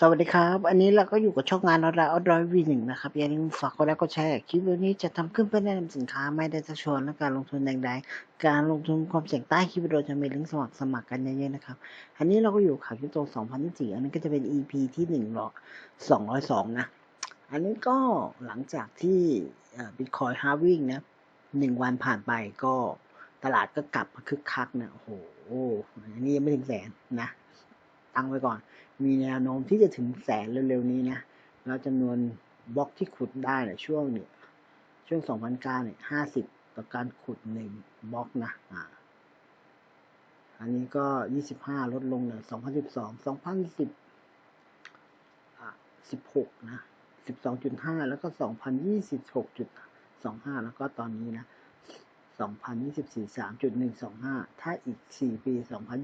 สวัสดีครับ อันนี้เราก็อยู่กับช่องงานออนไลน์ออนไลน์วีหนึ่งนะครับ อย่าลืมฝากกดไลค์กดแชร์คลิปวิดีโอนี้จะทำขึ้นเพื่อแนะนำสินค้าไม่ได้จะชวนและการลงทุนใดๆการลงทุนความเสี่ยงใต้คลิปวิดีโอจะมีลิงก์สมัครสมัครกันเยอะๆนะครับ อันนี้เราก็อยู่ข่าวคริปโต2024อันนี้ก็จะเป็น EP ที่1นึ่งร้อยสองนะ อันนี้ก็หลังจากที่บิตคอยฮาวิ่งนะหนึ่งวันผ่านไปก็ตลาดก็กลับมาคึกคักนะโอ้โหอันนี้ยังไม่ถึงแสนนะ ตั้งไว้ก่อน มีแนวโน้มที่จะถึงแสนเร็วๆนี้นะแล้วจำนวนบล็อกที่ขุดได้เนี่ยช่วงเนี่ยช่วง 2009เนี่ย50 ต่อการขุดหนึ่งบล็อกนะอ่าอันนี้ก็ 25 ลดลงเลย2012 2010อ่า16 นะ 12.5 แล้วก็ 2026.25 แล้วก็ตอนนี้นะ 2024 3.125 ถ้าอีก 4 ปี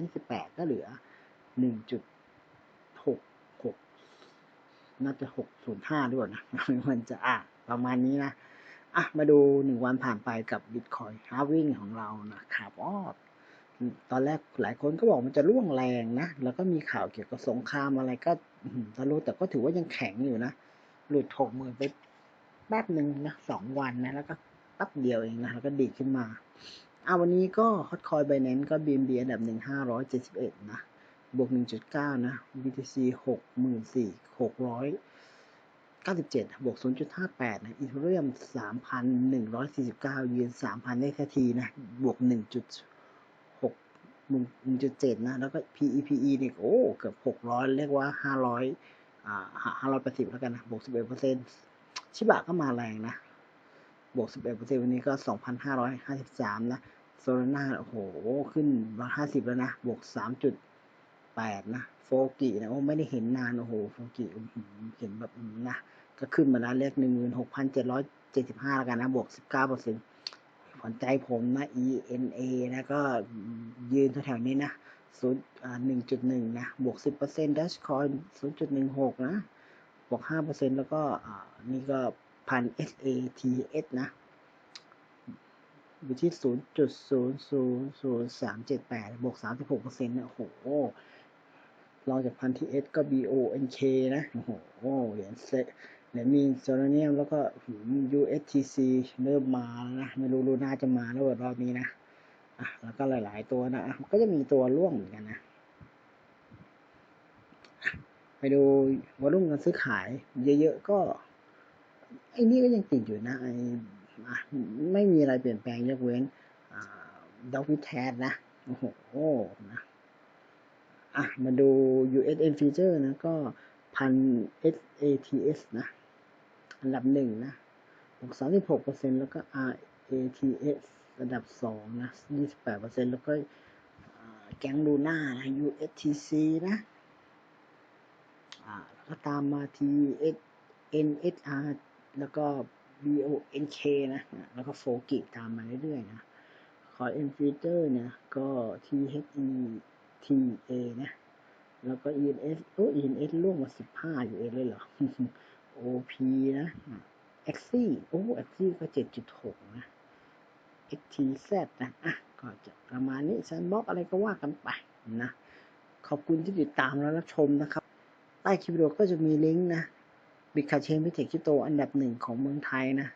2028 ก็เหลือ 1.66น่าจะ605ด้วยนะมันจะอะประมาณนี้นะ อะ มาดู1วันผ่านไปกับ Bitcoin Halving ของเรานะครับอ๋อตอนแรกหลายคนก็บอกมันจะร่วงแรงนะ แล้วก็มีข่าวเกี่ยวกับสงครามอะไรก็ทะลุแต่ก็ถือว่ายังแข็งอยู่นะ หลุดหกหมื่นไปแป๊บหนึ่งนะสองวันนะ แล้วก็แป๊บเดียวเองนะ แล้วก็ดีขึ้นมาอะวันนี้ก็ฮอตคอยไบแนนก็บีมบีอันดับหนึ่งห้าร้อยเจ็ดสิบเอ็ดนะ บวกหนึ่งจุดเก้านะ BTC หกหมื่นสี่หกร้อยเก้าสิบเจ็ดบวกศูนย์จุดห้าแปดนะ อีเทเรียมสามพันหนึ่งร้อยสี่สิบเก้ายืนสามพันได้แค่ทีนะ บวกหนึ่งจุดหกหนึ่งจุดเจ็ดนะ แล้วก็ PEPE เนี่ยโอ้ เกือบหกร้อยเรียกว่าห้าร้อยอ่าห้าร้อยแปดสิบแล้วกันนะ บวกสิบเอ็ดเปอร์เซ็นชิบะก็มาแรงนะ บวกสิบเอ็ดเปอร์เซ็นวันนี้ก็สองพันห้าร้อยห้าสิบสามนะ โซลาร่า โอ้โห ขึ้นมาห้าสิบแล้วนะ บวกสามจุด แปดนะโฟกินะโอ้ไม่ได้เห็นนานโอ้โหโฟกิเห็นแบบนะก็ขึ้นมาแล้วเลขหนึ่งหมื่นหกพันเจ็ดร้อยเจ็ดสิบห้าแล้วกันนะบวกสิบเก้าเปอร์เซ็นต์ผลใจผมนะ ENA นะก็ยืนแถวๆนี้นะศูนย์อ่าหนึ่งจุดหนึ่งนะบวกสิบเปอร์เซ็นต์ดัชคอยศูนย์จุดหนึ่งหกนะบวกห้าเปอร์เซ็นต์แล้วก็อ่านี่ก็พัน SATS นะอยู่ที่ 0.0000378บวก 36เปอร์เซ็นต์เนี่ยโอ้โห รองจากพันที่ S ก็ BONK นะ โอ้โหเหรียญเซเหรียญมีโซลเนียมแล้วก็ USTC เริ่มมาแล้วนะ ไม่รู้รู้น่าจะมาแล้วรอบนี้นะ อะ แล้วก็หลาย ๆ ตัวนะ ก็จะมีตัวร่วงเหมือนกันนะ ไปดูวอลุ่มการซื้อขาย เยอะ ๆ ก็ ไอ้นี่ก็ยังติดอยู่นะ ไอ้ไม่มีอะไรเปลี่ยนแปลงยกเว้นด็อกวิแทสนะ โอ้โหนะ อะมาดู USN feature นะ ก็พัน SATS นะอันดับหนึ่งนะบวกสามสิบหกเปอร์เซ็นแล้วก็ RATS อันดับสองนะยี่สิบแปดเปอร์เซ็นแล้วก็แก๊งลูน่านะ USTC นะอ่าแล้วก็ตามมา TS NSR แล้วก็ BONK นะ แล้วก็โฟกิตามมาเรื่อยๆนะ ขอ N feature เนี่ยก็ TA นะ แล้วก็ ENS โอ้ ENS ร่วงมา15อยู่เองเลยเหรอ OP นะ XC โอ้ XC ก็7.6นะ XTZ นะ อะ ก็จะประมาณนี้ซันบ็อกอะไรก็ว่ากันไปนะ ขอบคุณที่ติดตามและรับชมนะครับ ใต้คลิปวิดีโอก็จะมีลิงก์นะบิตคาเชนพิเทคคริปโตอันดับหนึ่งของเมืองไทยนะ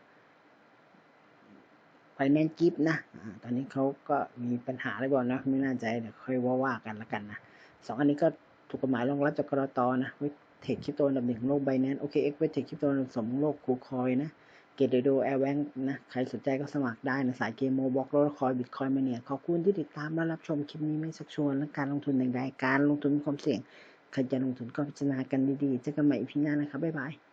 ไฟแนนซ์กิฟนะอะตอนนี้เขาก็มีปัญหาอะไรบ้างนะไม่น่าใจเดี๋ยวค่อยว่าว่ากันละกันนะสองอันนี้ก็ถูกกฎหมายรองรับจากกรตนะวิเทคคริปโตอันดับหนึ่งของโลกไบแนนซ์โอเคเอ็กวิเทคคริปโตอันดับสองของโลกคูคอยนะเกตเดโดแอร์แวงนะใครสนใจก็สมัครได้นะ สายเกมโมบอกรถคอยบิตคอยมาเนี่ยขอบคุณที่ติดตามและรับชมคลิปนี้ไม่สักชวนและการลงทุนใดๆการลงทุนมีความเสี่ยงใครจะลงทุนก็พิจารณากันดีๆเจอกันใหม่อีพีหน้านะครับบ๊ายบาย